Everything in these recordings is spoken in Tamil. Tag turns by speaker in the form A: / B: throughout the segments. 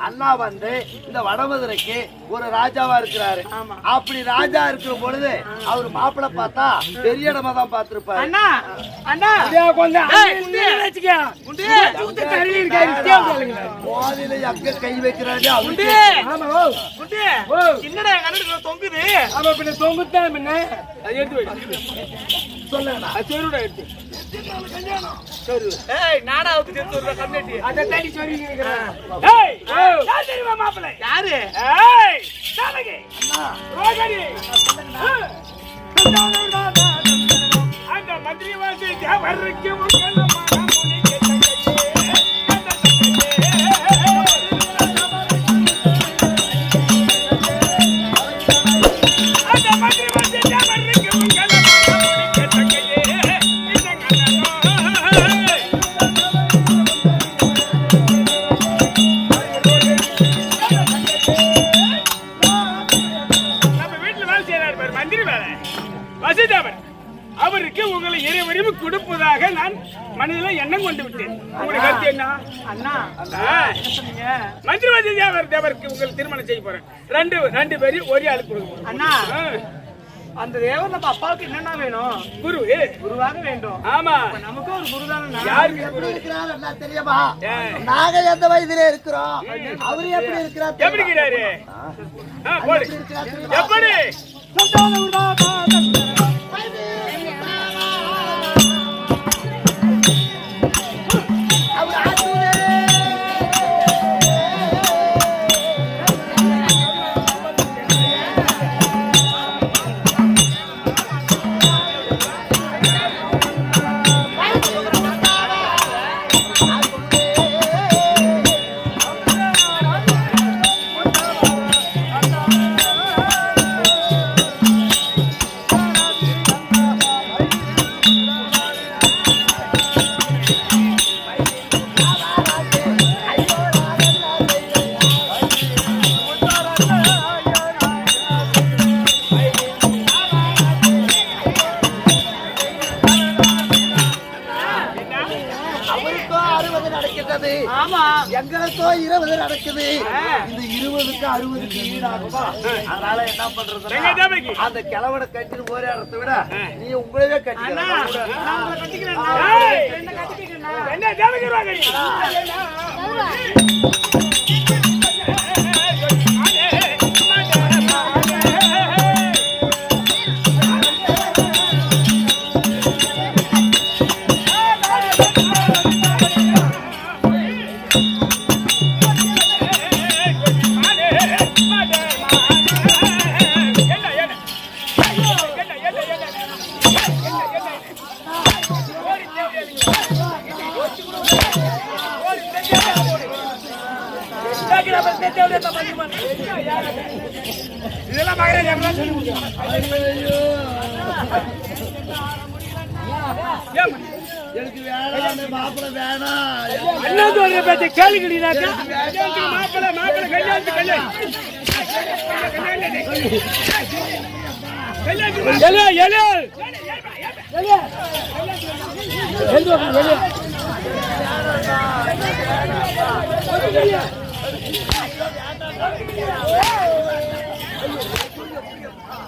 A: அண்ணா வந்து இந்த வடமதுரைக்கு ஒரு ராஜாவா இருக்கிறாரு. அப்படி ராஜா இருக்கிற பொழுது அவர் மாப்பிள்ளை பார்த்தா பெரிய இடமா தான் பார்த்திருப்பாரு. போதில எங்க கை வைக்கிறாரு
B: தொங்குது?
C: பின்ன தொங்குத்தான் பின்ன?
B: அது சொருடா எடுத்து. சொரு. ஏய், நானா கம்யூனிட்டி.
C: அதை
B: ஏய், யார் தெரியுமா மாப்பிள்ளை? யாரு? ஏய், ஜானகி. ரோகிணி. அந்த மந்திரி வாசி தேவருக்கு உங்கள் எண்ணம் கொண்டு விட்டேன். உங்களுடைய கருத்து என்ன?
C: அண்ணா
B: ஆ, மந்திரி வசிதாவர் தேவருக்கு உங்களை திருமணம் செய்ய போறேன். ரெண்டு ரெண்டு பேரையும் ஒரே ஆளுக்கு.
C: அண்ணா அந்த தேவர் நம்ம அப்பாவுக்கு என்னென்ன வேணும்?
B: குரு.
C: குருவாக வேண்டும்.
B: ஆமா.
C: அப்ப நமக்கு ஒரு குருதான
B: யாருக்கு
A: எப்படி
B: குரு?
A: இருக்கிறாரு தெரியுமா. நாங்க எந்த வயதுல இருக்கிறோம்? அவரு எப்படி இருக்கிறார்
B: எப்படி இருக்கிறாரு?
A: எப்படி இருபது நடக்குது. இந்த இருபதுக்கு அறுபதுக்கு ஈடாகுமா? அதனால என்ன பண்றது அந்த கிழவனை கட்டிட்டு போற இடத்தை விட நீ உங்களவே கட்டிக்கலாம்
B: ஏய்.
C: என்ன
B: இதெல்லாம் மகராஜ் எப்படிலாம் சொல்லி கொடுத்தாங்க? ஏம்மா?
A: எனக்கு வேணாம் மாப்பிள்ள வேணாம்
C: என்ன சொல்ற பேச்ச கேளுங்கடினாக்கா
B: கல்யாணத்துக்கு மாப்பிள்ளை, மாப்பிள்ளை கல்யாணத்துக்கு கல்யாணம்.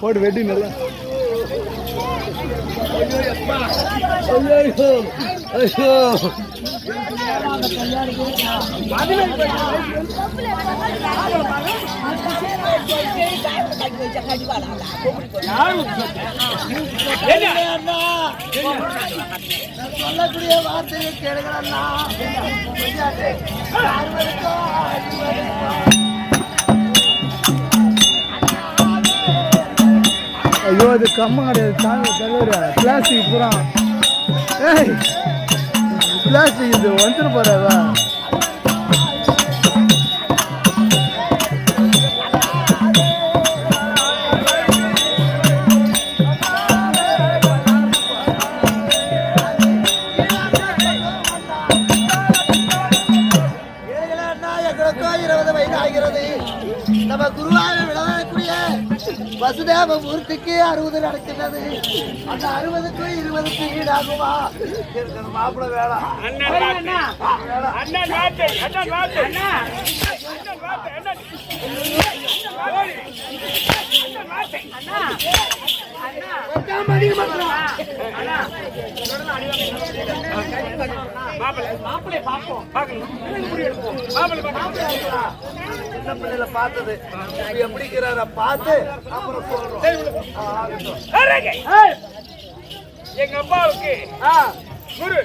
D: போட்டு வெட்டி நல்லா. ஐயோ
A: சொல்லக்கூடிய வார்த்தையை கேளுங்களா
D: ஐயோ இது கம்மம் கிடையாது தாங்க தலைவர். பிளாஸ்டிக் பூரா ஏய் பிளாஸ்டிக் இது வந்துட்டு போறாதா?
A: வசுதேவ மூர்த்திக்கு அறுபது நடக்கிறது அந்த அறுபதுக்கு இருபதுக்கு ஈடாகுமா? மாப்பிள்ளை வேணாம்.
B: அண்ணன் மாப்பிள்ளை
E: பார்ப்போம்
A: சின்ன பிள்ளைல பார்த்தது இப்ப எப்படி இருக்கிறார பார்த்து அப்புறம் சொல்றோம் ஆ.
B: எங்க அப்பாவுக்கு குரு.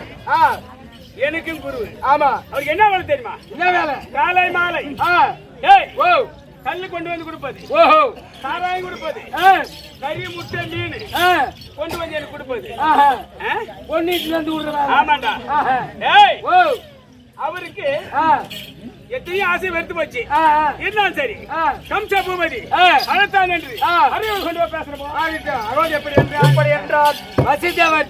B: எனக்கும் குரு.
E: ஆமா.
B: அவருக்கு என்ன வேலை தெரியுமா?
E: என்ன வேலை?
B: காலை மாலை. ஏய்
E: ஓ.
B: கல்லு கொண்டு வந்து கொடுப்பது.
E: ஓஹோ
B: சாராயம் கொடுப்பது. கறி முட்டை மீன் கொண்டு வந்து எனக்கு கொடுப்பது?
E: பொன்னிட்டு வந்து விடுறாங்க
B: ஆமாண்டா. ஏய்.
E: ஓ.
B: அவருக்கு
E: ஆ.
B: எத்தனையோ ஆசை வெறுத்து போச்சு. இருந்தாலும் சரி. கம்சா பூமதி. அழைத்தான் நன்றி
E: ஆ.
B: அறிவு கொண்டு
E: ஆகட்டும் அவன் எப்படி என்றால் அப்படி என்றால். வசித்தவர்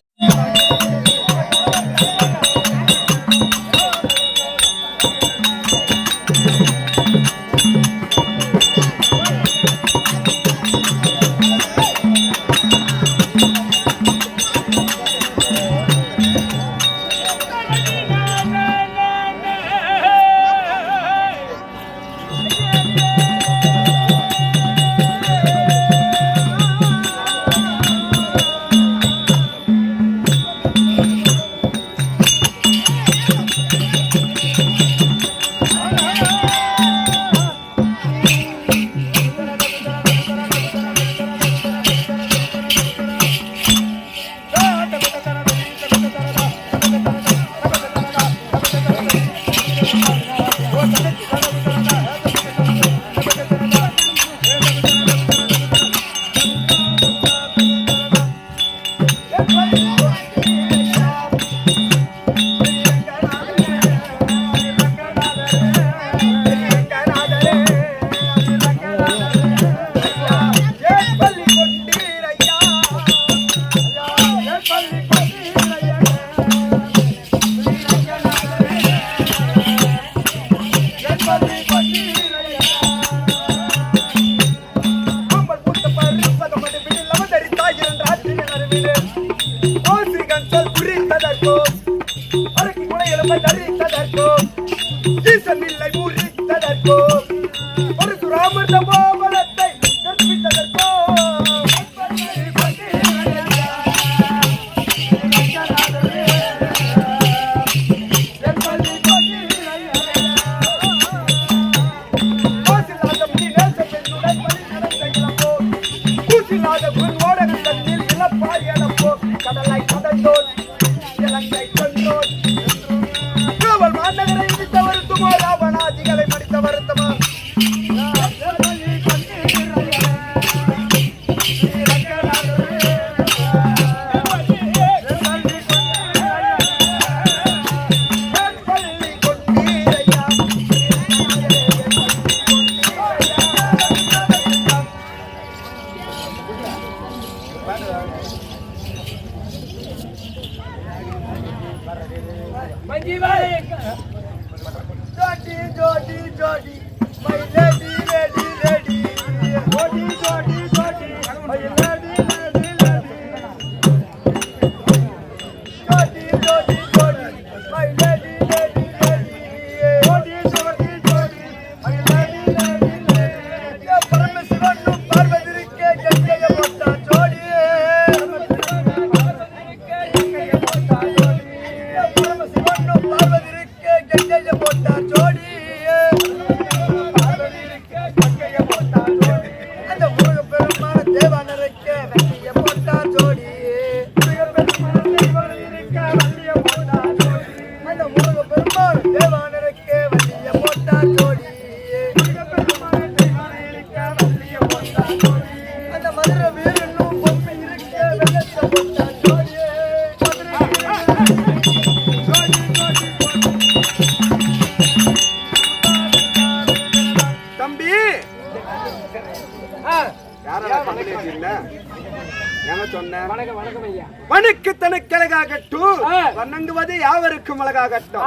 E: வணக்கம்? ஐயா.
B: வனுக்கு தனக்கழகாகட்டும். வணங்குவது யாவருக்கும் அழகாகட்டும்.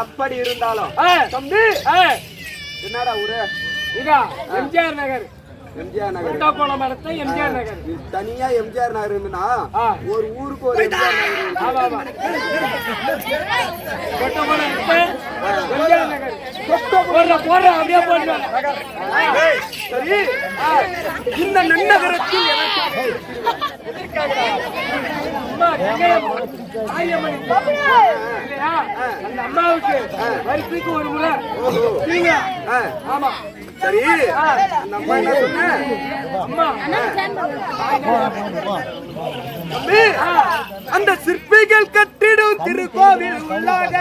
B: அப்படி இருந்தாலும். தம்பி
E: என்னடா ஊரு?
C: இதா எம்ஜிஆர் நகர்.
E: எம்ஜிஆர் நகர்.
C: எம்ஜிஆர் நகர்.
E: தனியா எம்ஜிஆர் நகர் இருந்துனா
C: ஆ.
E: ஒரு ஊருக்கு ஒரு எம்ஜிஆர் நகர்
C: எம்ஜிஆர் நகர். அப்படியே
E: ஏய், சரி. இந்த நன்னகரத்தில்
C: அம்மாவுக்கு வருஷத்துக்கு ஒரு முறை. நீங்க ஆமா.
E: சரி அந்த அம்மா என்ன சொன்ன
C: அம்மா
E: அந்த சிற்பிகள் கட்டிடும் திருக்கோவில் உள்ளாக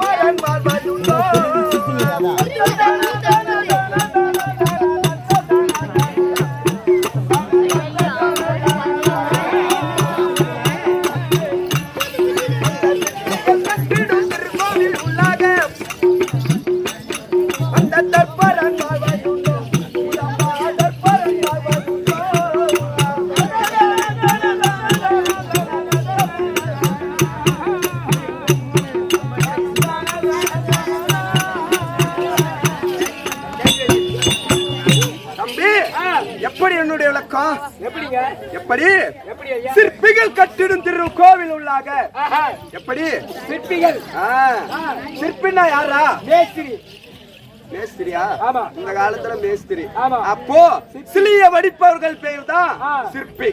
E: பரன் வாழ்வதுண்டோ? என்னுடைய விளக்கம்
C: எப்படிங்க?
E: எப்படி? சிற்பிகள் கட்டிடும் திரு கோவில் உள்ளாக. எப்படி?
C: சிற்பிகள்.
E: சிற்பின்னா யாரா?
C: மேஸ்திரி.
E: மேஸ்திரியா?
C: ஆமா.
E: இந்த காலத்துல மேஸ்திரி. அப்போ சிலிய வடிப்பவர்கள் பெயர் தான். சிற்பி.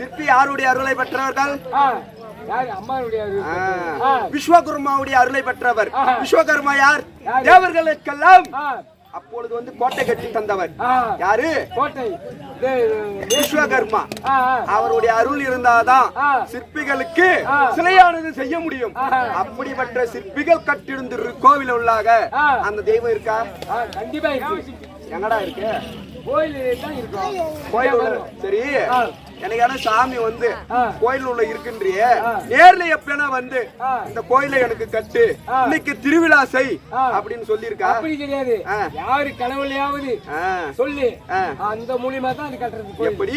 E: சிற்பி யாருடைய அருளை பெற்றவர்கள். விஸ்வகர்மாவுடைய அருளை பெற்றவர். விஸ்வகர்மா யார்? தேவர்களுக்கெல்லாம். அப்பொழுது வந்து கோட்டை கட்டி தந்தவர். யாரு?
C: கோட்டை.
E: விஸ்வகர்மா. அவருடைய அருள் இருந்தாதான். சிற்பிகளுக்கு. சிலையானது செய்ய முடியும். அப்படிப்பட்ட சிற்பிகள் கட்டிருந்த கோவில் உள்ளாக. அந்த தெய்வம் இருக்கா?
C: கண்டிப்பா இருக்கு.
E: எங்கடா இருக்கு?
C: கோயில்
E: சரி. எனக்கு ஆனா சாமி வந்து. கோயில் உள்ள இருக்குன்றியே. நேர்ல எப்பனா வந்து. இந்த கோயிலை எனக்கு கட்டு. இன்னைக்கு திருவிழா செய். அப்படின்னு சொல்லியிருக்கா
C: அப்படி கிடையாது. யாரு கனவுலையாவது. சொல்லி. அந்த மூலியமா தான் அது கட்டுறது.
E: எப்படி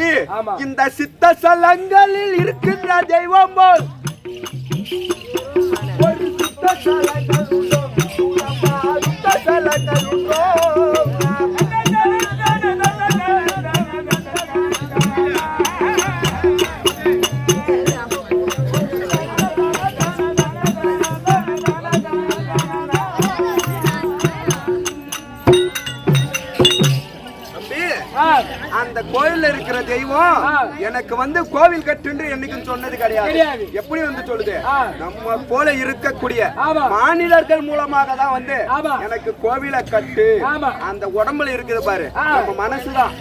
E: இந்த சித்த சலங்களில் இருக்கின்ற தெய்வம் போல் ஒரு சித்த சலங்கள்? சூரமா சித்த சலங்கள் உண்டோ? அந்த கோயில்ல இருக்கிற தெய்வம். எனக்கு வந்து கோவில் கட்டுன்னு என்னைக்கும் சொன்னது கிடையாது. எப்படி வந்து சொல்லுது. நம்ம போல இருக்கக்கூடிய. மாநிலர்கள் மூலமாக தான் வந்து. எனக்கு கோவிலை கட்டு. அந்த உடம்புல இருக்குது பாரு. நம்ம மனசுதான்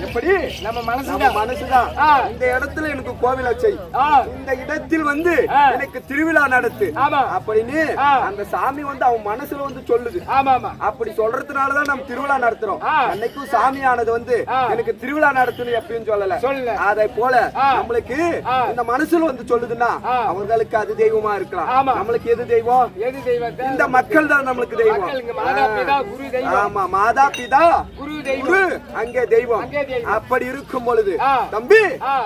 E: எப்படி
C: நம்ம
E: நம்ம
C: மனசுதான்.
E: இந்த இடத்துல எனக்கு கோவிலை செய் இந்த இடத்தில் வந்து. எனக்கு திருவிழா நடத்து. அப்படின்னு. அந்த சாமி வந்து அவன் மனசுல வந்து சொல்லுது அப்படி சொல்றதுனாலதான் நம்ம திருவிழா நடத்துறோம். அன்னைக்கும் சாமியானது வந்து
C: ஆ.
E: எனக்கு திருவிழா நடத்தணும் எப்பயும் சொல்லல
C: சொல்லல.
E: அதை போல. நம்மளுக்கு. இந்த மனசுல வந்து சொல்லுதுன்னா
C: ஆ.
E: அவர்களுக்கு அது தெய்வமா இருக்கலாம். நம்மளுக்கு எது தெய்வம்
C: எது தெய்வத்தை
E: இந்த மக்கள் தான் நம்மளுக்கு தெய்வம்
C: தெய்வம்.
E: ஆமா மாதா பிதா
C: குரு தெய்வம்
E: அங்கே தெய்வம்
C: தெய்வம்.
E: அப்படி இருக்கும் பொழுது. தம்பி.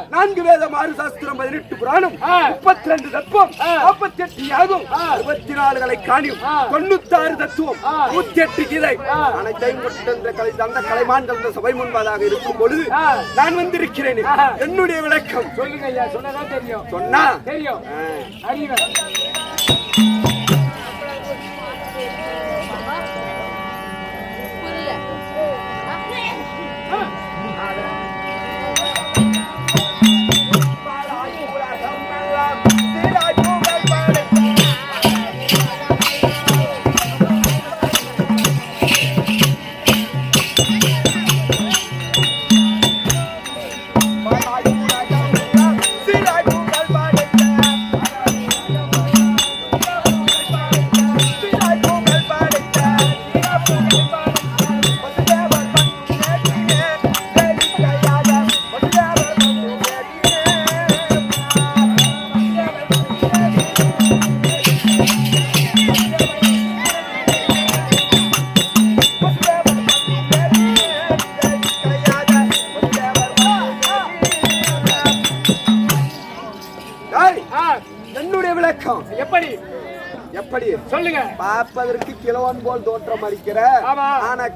E: நான்கு வேதம் ஆறு சாஸ்திரம் பதினெட்டு புராணம். முப்பத்தி ரெண்டு தத்துவம். நாற்பத்தி எட்டு யாகம். அறுபத்தி நாலு கலை காணியும்
C: ஆ.
E: தொண்ணூத்தாறு தத்துவம். நூத்தி எட்டு கீதை. அனைத்தையும் கொண்டு இந்த கலை தந்த கலைமான்கள் இந்த சபை முன்பதாக இருக்கும் பொழுது. நான் வந்திருக்கிறேன். என்னுடைய விளக்கம்
C: சொல்லுங்க ஐயா சொன்னதான் தெரியும்
E: சொன்னா
C: தெரியும். அறிவேன்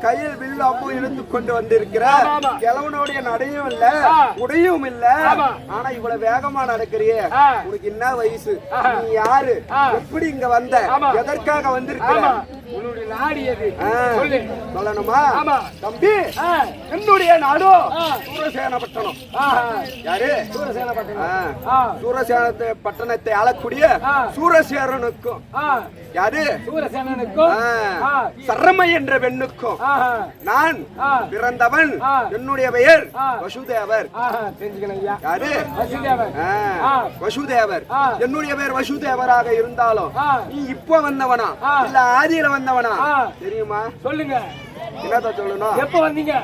E: கையில் வில் அம்பு இழுத்து கொண்டு வந்திருக்கிற. கிழவனுடைய நடையும் இல்ல. உடையும் இல்ல. ஆனா இவ்வளவு வேகமா நடக்கிறியே. உனக்கு என்ன வயசு. நீ யாரு. எப்படி இங்க வந்த. எதற்காக வந்திருக்கிற சொல்லணுமா. தம்பி. என்னுடைய நாடோ. சூரசேனப்பட்டணம். யாரு
C: சூரசேனப்பட்டணம்.
E: சூரசேனத்தை பட்டணத்தை ஆளக்கூடிய. சூரசேரனுக்கும். யாரு
C: சூரசேனனுக்கும்.
E: சரமை என்ற பெண்ணுக்கும். நான். பிறந்தவன். என்னுடைய பெயர். வசுதேவர் யாரு. வசுதேவர். என்னுடைய பேர் வசுதேவராக இருந்தாலும். நீ இப்ப வந்தவனா. இல்ல ஆதியில வந்தவனா. தெரியுமா
C: சொல்லுங்க
E: என்னத்த சொல்லணும்
C: எப்ப வந்தீங்க.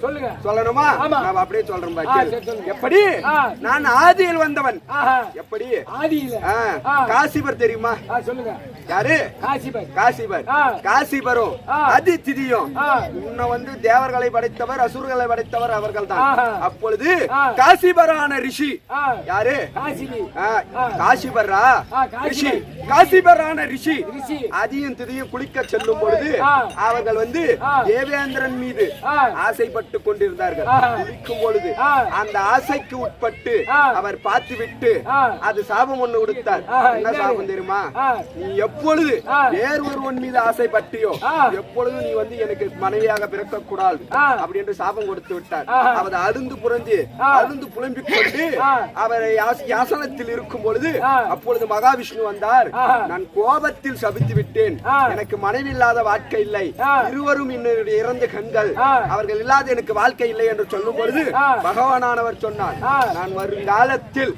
C: சொல்லுங்க
E: சொல்லணுமா
C: ஆமா.
E: நான் அப்படியே சொல்றேன்
C: ஆ,
E: பாக்கி
C: சரி, சொல்லுங்க.
E: எப்படி
C: ஆ.
E: நான் ஆதியில் வந்தவன்
C: ஆஹா.
E: எப்படி
C: ஆதியில
E: ஆ.
C: ஆ.
E: காசிபர் தெரியுமா
C: ஆ, சொல்லுங்க
E: யாரு
C: காசிபர்
E: காசிபர். காசிபரும். உன்னை வந்து தேவர்களை படைத்தவர் அசுரர்களை படைத்தவர் அவர்கள் தான். அப்பொழுது. காசிபரான ரிஷி. யாரு. காசிபரா. ரிஷி காசிபரான ரிஷி அதியும் திதியும் குளிக்க செல்லும் பொழுது. அவர்கள் வந்து. தேவேந்திரன் மீது
C: ஆ.
E: ஆசைப்பட்டு கொண்டிருந்தார்கள். குளிக்கும் பொழுது. அந்த ஆசைக்கு உட்பட்டு. அவர் பார்த்து விட்டு. அது சாபம் ஒண்ணு கொடுத்தார் என்ன? சாபம் தெரியுமா. நீ எப்பொழுது. வேறு ஒருவன் மீது ஆசைப்பட்டியோ
C: ஆ.
E: எப்பொழுது நீ வந்து எனக்கு மனைவியாக பிறக்க கூடாது. அப்படி என்று சாபம் கொடுத்து விட்டார். அவர் அழுந்து புரஞ்சு
C: ஆ.
E: அழுந்து புலம்பிக் கொண்டு. அவர் யாச- யாசனத்தில் இருக்கும் பொழுது. அப்பொழுது மகாவிஷ்ணு வந்தார். நான் கோபத்தில் சபித்து விட்டேன். எனக்கு மனைவி இல்லாத வாழ்க்கை இல்லை. இருவரும் என்னுடைய இறந்த கண்கள். அவர்கள் இல்லாத எனக்கு வாழ்க்கை இல்லை என்று சொல்லும் பொழுது
C: ஆ.
E: பகவானானவர் சொன்னார். நான் வருங்காலத்தில்.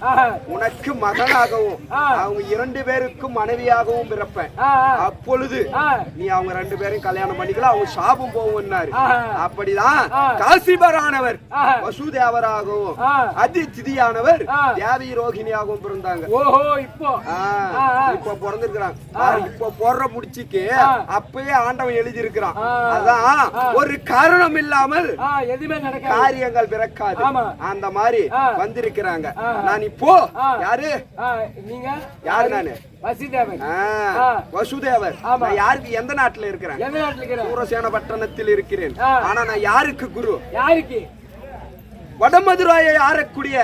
E: உனக்கு மகனாகவும். அவங்க இரண்டு பேருக்கும் மனைவியாகவும் பிறப்பேன். அப்பொழுது. நீ அவங்க ரெண்டு பேரும் கல்யாணம் பண்ணிக்கலாம் அவங்க சாபம் போகும்னாரு. அப்படிதான். காசிபரானவர். வசுதேவராகவும். அதி திதியானவர். தேவி ரோகிணியாகவும் பிறந்தாங்க
C: ஓஹோ இப்போ.
E: இப்ப பிறந்திருக்கிறான் பாரு, இப்ப போடுற முடிச்சுக்கு. அப்பயே ஆண்டவன் எழுதி இருக்கிறான். அதான். ஒரு காரணம் இல்லாமல்
C: எதுவுமே நடக்காது
E: காரியங்கள் பிறக்காது. அந்த மாதிரி. வந்திருக்கிறாங்க. நான் இப்போ. யாரு
C: நீங்க
E: யாரு நானு
C: வசிதேவன்.
E: வசுதேவர். நான் யாருக்கு எந்த நாட்டுல இருக்கிறேன்
C: எந்த நாட்டுல இருக்கிற
E: சூரசேன பட்டணத்தில் இருக்கிறேன். ஆனா நான் யாருக்கு குரு
C: யாருக்கு
E: வடமதுராயை ஆறக்கூடிய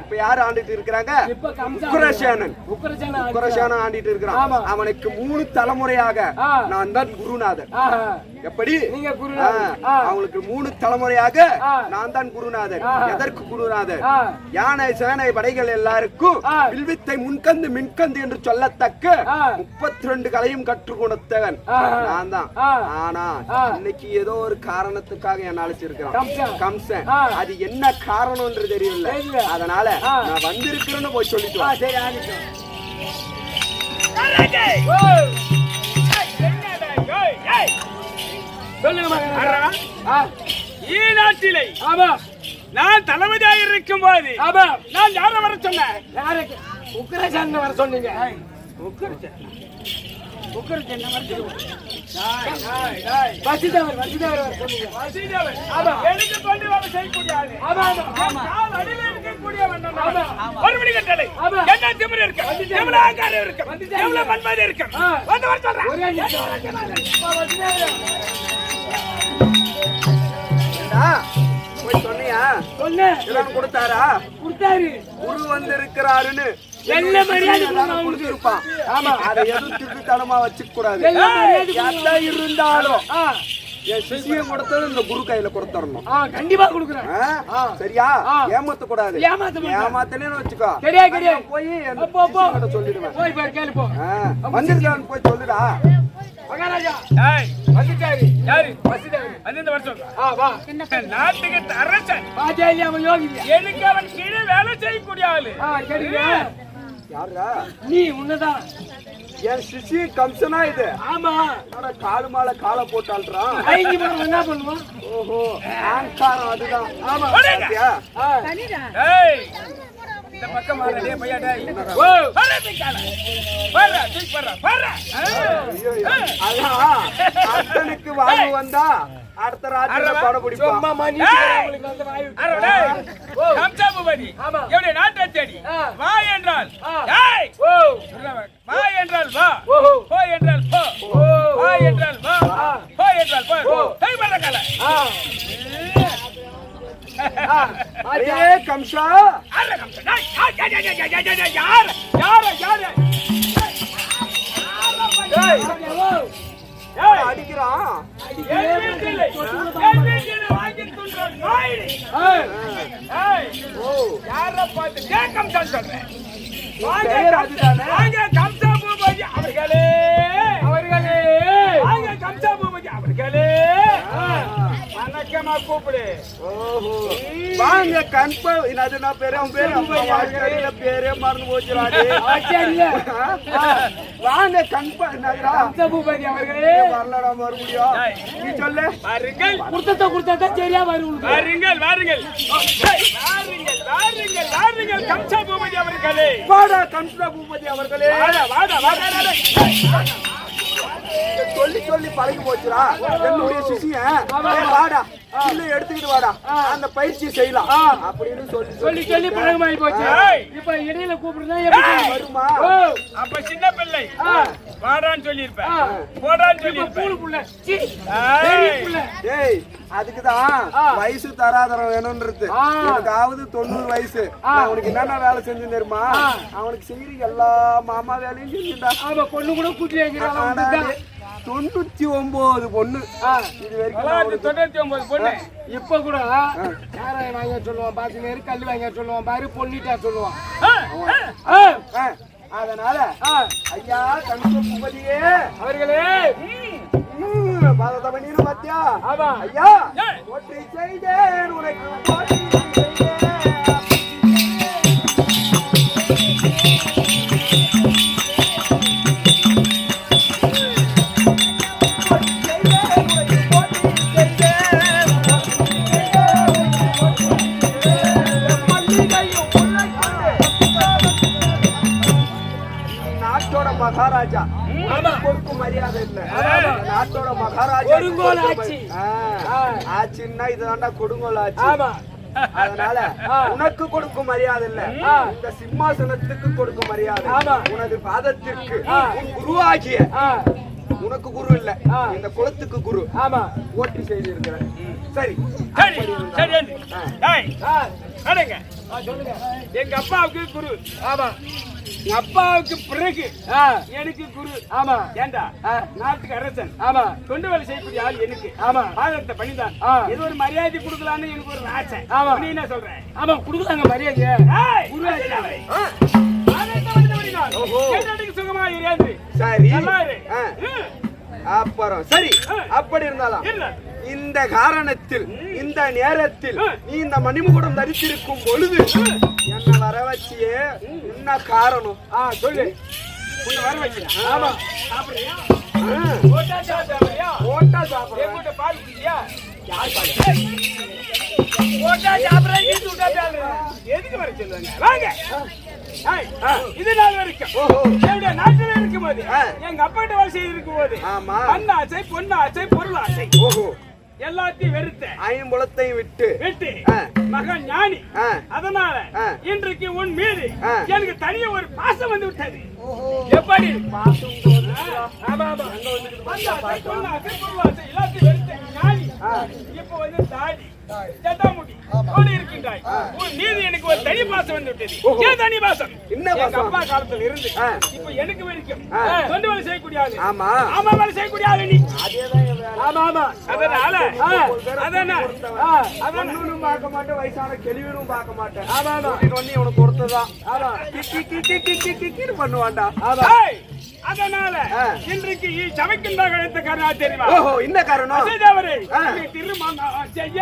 E: இப்ப யாரு ஆண்டுட்டு இருக்கிறாங்க
C: உக்ரசேன
E: உக்ரசேனன் ஆண்டிட்டு இருக்கிறான். அவனுக்கு மூணு தலைமுறையாக. நான் தான் குருநாதர்
C: ஆஹா
E: எப்படி அவங்களுக்கு மூணு தலைமுறையாக. நான் தான் குருநாதர்
C: ஆ.
E: எதற்கு குருநாதர்
C: ஆ.
E: யானை சேனை படைகள் எல்லாருக்கும். வில்வித்தை முன்கந்து மின்கந்து என்று சொல்லத்தக்க. முப்பத்தி ரெண்டு கலையும் கற்றுக் கொடுத்தவன். நான் தான். ஆனா. இன்னைக்கு ஏதோ ஒரு காரணத்துக்காக என்ன அழைச்சிருக்கிறான்
C: கம்சன்.
E: அது என்ன காரணம்ன்றது தெரியல. அதனால
C: ஆ.
E: நான் வந்திருக்கிறேன்னு போய் சொல்லிட்டு.
C: சரி ஆகட்டும்
B: கராஜே!
C: ஓ
B: ஏய், என்னடா, ஏய், ஏய்.
C: சொல்லுங்க மகன்
B: அடடா.
C: ஆ
B: ஈநாட்டிலே
C: ஆமா
B: நான் தளபதியாக இருக்கும் போது
C: ஆமா
B: நான் யார வர சொன்னேன்
C: யாருக்கு உக்ரசேன வர சொன்னீங்க வசிதேவர் வசிதேவர் வர சொன்னீங்க
B: வசீதேவன்.
C: ஆமா.
B: எனக்கு கொண்டு வேலை செய்யக்கூடிய ஆளு.
C: ஆமா ஆமா ஆமா
B: கால் அடியில இருக்கக்கூடியவன் நான்.
C: ஆமா.
B: ஒரு மணி கட்டளை.
C: ஆமா.
B: என்ன திமிரு இருக்கு? எவ்வளவு அகங்காரம் இருக்கு?
C: வந்துட்டேன்.
B: எவ்வளவு மன்மதி இருக்கு?
C: ஆ.
B: வந்து வர சொல்றேன்.
C: ஒரே நிமிஷம் அப்பா, வசிதேவர்.
E: ஏண்டா, போய் சொன்னியா இதெல்லாம் கொடுத்தாரா
C: கொடுத்தாரு
E: குரு வந்து
C: எல்லா மரியாதை கொடுக்கணும்
E: கொடுத்திருப்பான்
C: ஆமா.
E: அதை எதுவும் திருட்டுத்தனமா வச்சுக்க கூடாது இருந்தாலும். என் கொடுத்தது இந்த குரு கையில கொடுத்துடணும்.
C: ஆ கண்டிப்பா கொடுக்குறேன்?
E: சரியா. ஏமாத்த கூடாது
C: ஏமாத்த மாட்டேன்.
E: ஏமாத்தனேன்னு வச்சுக்கோ போய் சொல்லிடுவேன்.
C: போய் கேளு போ.
E: வந்திருக்கான்னு போய் சொல்லுடா.
C: வா.
B: நாட்டுக்கு அரசன்? எனக்கு அவன் கீழே வேலை செய்யக்கூடிய ஆளு.
E: யாருடா?
C: நீ உன்னதான்.
E: என் சிசி கம்சனா இது.
C: ஆமா.
E: ஆனா காலு மாலை காலை போட்டாள்றான்
C: என்ன பண்ணுவான்
E: ஓஹோ ஆங்காரம் அதுதான். ஆமா
B: இந்த பக்கம் வரடே பையா
E: வந்தா அடுத்த ராத்திரி படம்
C: தேடி
B: என்னுடைய நாட்டை தேடி வா என்றால் வா என்றால் வா போ என்றால் போ வா என்றால் வா போ என்றால் போ கை பண்ண கலை யார் யார் யார் யார்
E: அடிக்கிறான்
B: யார பார்த்து ஏ கம்சா சொல்றேன்? வாங்க கம்சா பூபதி அவர்களே.
C: அவர்களே.
B: வாங்க கம்சா பூபதி அவர்களே. வணக்கமா கூப்பிடு.
E: ஓஹோ. வாங்க இது நான் பேரு அவன் பேரு வாழ்க்கையில பேரே மறந்து. வாங்க என்னதுடா
C: பூபதி அவர்களே
E: வரலடா மறுபடியும். நீ சொல்லு.
B: வாருங்கள்.
C: குடுத்தத குடுத்தத சரியா வரும் உங்களுக்கு.
B: வாருங்கள் வாருங்கள். ஏய், வாருங்கள் வாருங்கள் வாருங்கள். கம்சா பூபதி அவர்களே.
E: வாடா கம்சா பூபதி அவர்களே.
B: வாடா வாடா வாடா வாடா. ஏய்,
E: சொல்லி சொல்லி பழகி போச்சுடா. என்னுடைய சிசியன் வாடா. இல்ல எடுத்துக்கிட்டு வாடா. அந்த பயிற்சி செய்யலாம். அப்படின்னு சொல்லி
C: சொல்லி சொல்லி பழகமாயி போச்சு. இப்ப இடையில கூப்பிடுறா எப்படி
B: ஏய்.
E: வருமா?
B: அப்ப சின்ன பிள்ளை. வாடான்னு சொல்லியிருப்பேன். போடான்னு சொல்லியிருப்பேன்
C: பூலு புள்ள.
E: அதுக்குதான். வயசு தராதரம் வேணும்ன்றது.
C: ஆ.
E: எனக்கு ஆகுது தொண்ணூறு வயசு. அவனுக்கு என்னென்ன வேலை செஞ்சு தெரியுமா. அவனுக்கு செய்யற எல்லா மாமா வேலையும் செஞ்சுடா
C: ஆமா பொண்ணு கூட கூட்டி
E: தொண்ணூத்தி ஒன்பது பொண்ணு. இது வரைக்கும்
B: தொண்ணூத்தி ஒன்பது பொண்ணு.
C: இப்ப கூட சாராயம் வாங்க சொல்லுவான் பாத்து நேரு கல் வாங்க சொல்லுவான் பாரு பொண்ணிட்டா சொல்லுவான்.
E: அதனால ஐயா கணக்கு பூபதியே
C: அவர்களே.
E: பாதத்தை பண்ணிரு பாத்தியா
C: ஆமா.
E: ஐயா. ஒற்றை செய்தேன் உனக்கு நாட்டோட மகாராஜா. கொடுக்கும் மரியாதை இல்ல. நாட்டோட மகாராஜா.
C: கொடுங்கோல் ஆட்சி.
E: ஆ, ஆட்சின்னா இதுதான்டா கொடுங்கோல் ஆட்சி. அதனால. உனக்கு கொடுக்கும் மரியாதை இல்ல. இந்த சிம்மாசனத்துக்கு கொடுக்கும் மரியாதை. உனது பாதத்திற்கு குருவாகிய உனக்கு குரு இல்ல. இந்த குலத்துக்கு குரு.
C: ஆமா.
E: ஓட்டி செய்திருக்கிறேன். சரி.
B: சரி. சரி எங்க அப்பாவுக்கு குரு.
C: ஆமா.
B: அப்பாவுக்கு பிறகு எனக்கு குரு
C: ஆமா
B: ஏண்டா. நாட்டுக்கு அரசன்
C: ஆமா
B: தொண்டு வேலை செய்யக்கூடிய ஆள் எனக்கு
C: ஆமா.
B: பாதத்தை பணிதான்
C: ஆ.
B: இது ஒரு மரியாதை கொடுக்கலான்னு எனக்கு ஒரு ஆசை
C: ஆமா.
B: நீ என்ன சொல்ற
C: ஆமா குடுக்கலாங்க மரியாதைய
B: சுகமா இருந்து
E: சரி அப்புறம் சரி. அப்படி இருந்தாலும். இந்த காரணத்தில் இந்த நேரத்தில். நீ இந்த மணிமுகுடம் தரித்திருக்கும் பொழுது என்ன வர வச்சியே என்ன காரணம்?
C: ஆ சொல்லு.
B: கொஞ்சம் வர வச்சு
C: ஆமா.
B: ஓட்டா சாப்பிடுறியா?
E: ஓட்டா
B: சாப்பிடுறியா பால் குடியா யார் பால் ஓட்டா சாப்பிடுறா இது ஓட்டா எதுக்கு வர சொல்லுவாங்க? வாங்க. இது நாள் வரைக்கும். என்னுடைய நாட்டில் இருக்கும்
E: போது
B: எங்க அப்பா கிட்ட வேலை செய்திருக்கும்
E: போது
B: அண்ணா ஆசை பொண்ணு ஆசை பொருள்
E: ஓஹோ.
B: எல்லாத்தையும் வெறுத்த
E: ஐம்புலத்தையும் விட்டு.
B: விட்டு மகன் ஞானி. அதனால இன்றைக்கு உன் மீது எனக்கு தனிய ஒரு பாசம் வந்து விட்டது. எப்படி?
E: பாசம்
B: எல்லாத்தையும் வெறுத்த ஞானி இப்ப வந்து தாடி ஜட்டாமுடி ஓடி இருக்கின்றாய் உன் மீது எனக்கு ஒரு தனி பாசம் வந்து விட்டது. ஏன் தனி பாசம்
E: என்ன பாசம்?
B: அப்பா காலத்துல இருந்து. இப்ப எனக்கு வரைக்கும் வேலை செய்யக்கூடிய ஆளு
E: ஆமா
B: ஆமா வேலை செய்யக்கூடிய ஆளு நீ.
C: ஆமா ஆமா
B: அதனால
E: ஆ, பொண்ணுனும் பார்க்க மாட்டேன் வயசான கெளிவனும் பார்க்க மாட்டேன்
C: ஆமா ஆமா
E: கூட்டிட்டு வந்து இவனுக்கு கொடுத்ததான்
C: ஆமா
E: பண்ணுவான்டா
B: ஏய், அதனால இன்றைக்கு சமைக்கின்ற கழுத்து காரணம் தெரியுமா?
E: ஓஹோ இந்த காரணம்? செய்தவரை
B: திருமணம் செய்ய